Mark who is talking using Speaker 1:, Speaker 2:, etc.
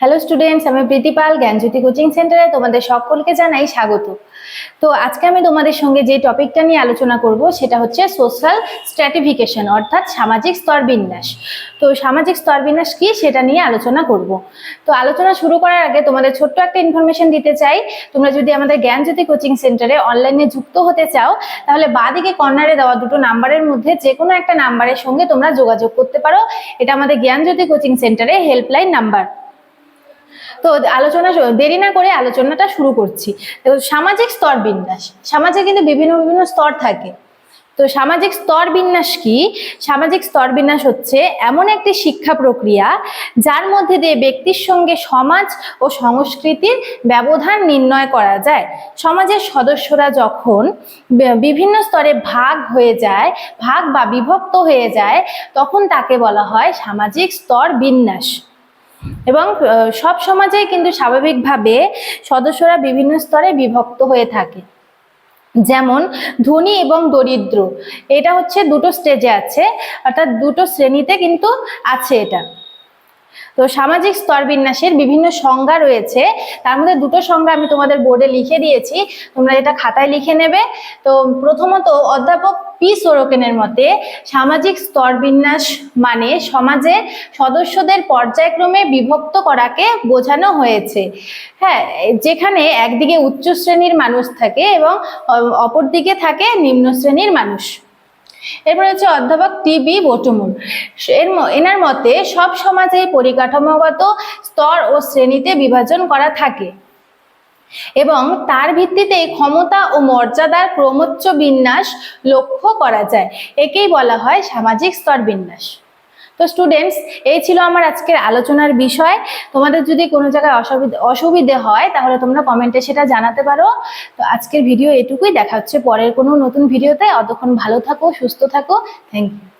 Speaker 1: Hello students আমি প্রীতিপাল জ্ঞানজ্যোতি coaching সেন্টারে তোমাদের সকলকে জানাই স্বাগত। তো আজকে আমি তোমাদের সঙ্গে যে টপিকটা নিয়ে আলোচনা করব, সেটা হচ্ছে সোশ্যাল স্ট্র্যাটিফিকেশন অর্থাৎ সামাজিক স্তর বিন্যাস। তো সামাজিক স্তর বিন্যাস কি, সেটা নিয়ে আলোচনা করব। তো আলোচনা শুরু করার আগে তোমাদের ছোট্ট একটা ইনফরমেশন দিতে চাই। তোমরা যদি আমাদের জ্ঞানজ্যোতি কোচিং সেন্টারে অনলাইনে যুক্ত হতে চাও, তাহলে বাদিকে কর্নারে দেওয়া দুটো নাম্বারের মধ্যে যে কোনো একটা নাম্বারের সঙ্গে তোমরা যোগাযোগ করতে পারো। এটা আমাদের জ্ঞানজ্যোতি কোচিং সেন্টারে হেল্পলাইন নাম্বার তো আলোচনা দেরি না করে আলোচনাটা শুরু করছি। তো সামাজিক স্তর বিন্যাস, সমাজে কিন্তু বিভিন্ন বিভিন্ন স্তর থাকে। তো সামাজিক স্তর বিন্যাস কি? সামাজিক স্তর বিন্যাস হচ্ছে এমন একটি শিক্ষা প্রক্রিয়া যার মধ্যে দিয়ে ব্যক্তির সঙ্গে সমাজ ও সংস্কৃতির ব্যবধান নির্ণয় করা যায়। সমাজের সদস্যরা যখন বিভিন্ন স্তরে ভাগ হয়ে যায়, ভাগ বা বিভক্ত হয়ে যায়, তখন তাকে বলা হয় সামাজিক স্তর বিন্যাস। এবং সব সমাজেই কিন্তু স্বাভাবিকভাবে সদস্যরা বিভিন্ন স্তরে বিভক্ত হয়ে থাকে। যেমন, ধনী এবং দরিদ্র, এটা হচ্ছে দুটো স্টেজে আছে, অর্থাৎ দুটো শ্রেণীতে কিন্তু আছে এটা। তো সামাজিক স্তর বিন্যাসের বিভিন্ন সংজ্ঞা রয়েছে। তার মধ্যে দুটো সংজ্ঞা আমি তোমাদের বোর্ডে লিখে দিয়েছি। তোমরা এটা খাতায় লিখে নেবে। তো প্রথমত অধ্যাপক পি সোরকেনের মতে, সামাজিক স্তর বিন্যাস মানে সমাজে সদস্যদের পর্যায়ক্রমে বিভক্ত করাকে বোঝানো হয়েছে। হ্যাঁ যেখানে একদিকে উচ্চ শ্রেণির মানুষ থাকে এবং অপরদিকে থাকে নিম্ন শ্রেণির মানুষ। এরপর হচ্ছে অধ্যাপক টি বি বটুমুর এর এনার মতে সব সমাজেই পরিকাঠামোগত স্তর ও শ্রেণীতে বিভাজন করা থাকে এবং তার ভিত্তিতে ক্ষমতা ও মর্যাদার ক্রমোচ্চ বিন্যাস লক্ষ্য করা যায়। একেই বলা হয় সামাজিক স্তর বিন্যাস। তো স্টুডেন্টস এই ছিল আমার আজকের আলোচনার বিষয়। তোমাদের যদি কোনো জায়গায় অসুবিধা, অসুবিধে হয়, তাহলে তোমরা কমেন্টে সেটা জানাতে পারো। তো আজকের ভিডিও এটুকুই, দেখা হচ্ছে পরের কোনো নতুন ভিডিওতে অতক্ষণ ভালো থাকো, সুস্থ থাকো। Thank you